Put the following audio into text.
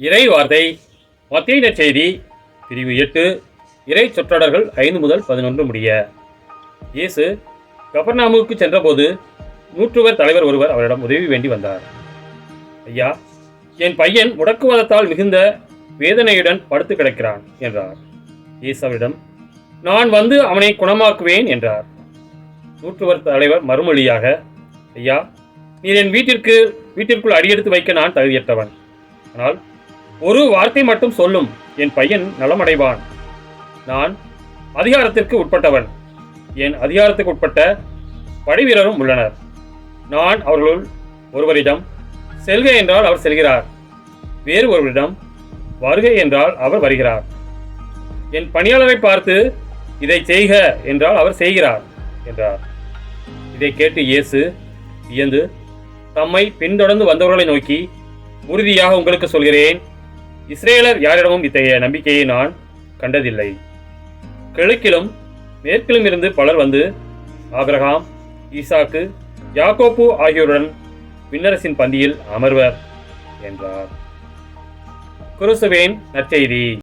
இறை வார்த்தை மத்திய செய்தி பிரிவு எட்டு இறை சொற்றொடர்கள் ஐந்து முதல் பதினொன்று முடிய. இயேசு கபர்நாமுக்கு சென்றபோது நூற்றுவர் தலைவர் ஒருவர் அவரிடம் உதவி வேண்டி வந்தார். ஐயா என் பையன் முடக்குவாதத்தால் மிகுந்த வேதனையுடன் படுத்து கிடக்கிறான் என்றார். இயேசு அவரிடம் நான் வந்து அவனை குணமாக்குவேன் என்றார். நூற்றுவர் தலைவர் மறுமொழியாக ஐயா நீர் என் வீட்டிற்கு வீட்டிற்குள் அடியெடுத்து வைக்க நான் தகுதியற்றவன். ஆனால் ஒரு வார்த்தை மட்டும் சொல்லும். என் பையன் நலமடைவான். நான் அதிகாரத்திற்கு உட்பட்டவன். என் அதிகாரத்துக்கு உட்பட்ட படைவீரரும் உள்ளனர். நான் அவர்களுள் ஒருவரிடம் செல்க என்றால் அவர் செல்கிறார். வேறு ஒருவரிடம் வருக என்றால் அவர் வருகிறார். என் பணியாளரை பார்த்து இதை செய்க என்றால் அவர் செய்கிறார் என்றார். இதை கேட்டு இயேசு வியந்து தம்மை பின்தொடர்ந்து வந்தவர்களை நோக்கி உறுதியாக உங்களுக்கு சொல்கிறேன். இஸ்ரேலர் யாரிடமும் இத்தகைய நம்பிக்கையை நான் கண்டதில்லை. கிழக்கிலும் மேற்கிலும் இருந்து பலர் வந்து ஆபிரகாம் ஈசாக்கு யாக்கோப்பு ஆகியோருடன் விண்ணரசின் பந்தியில் அமர்வர் என்றார். குருசுவேன் நற்செய்தி.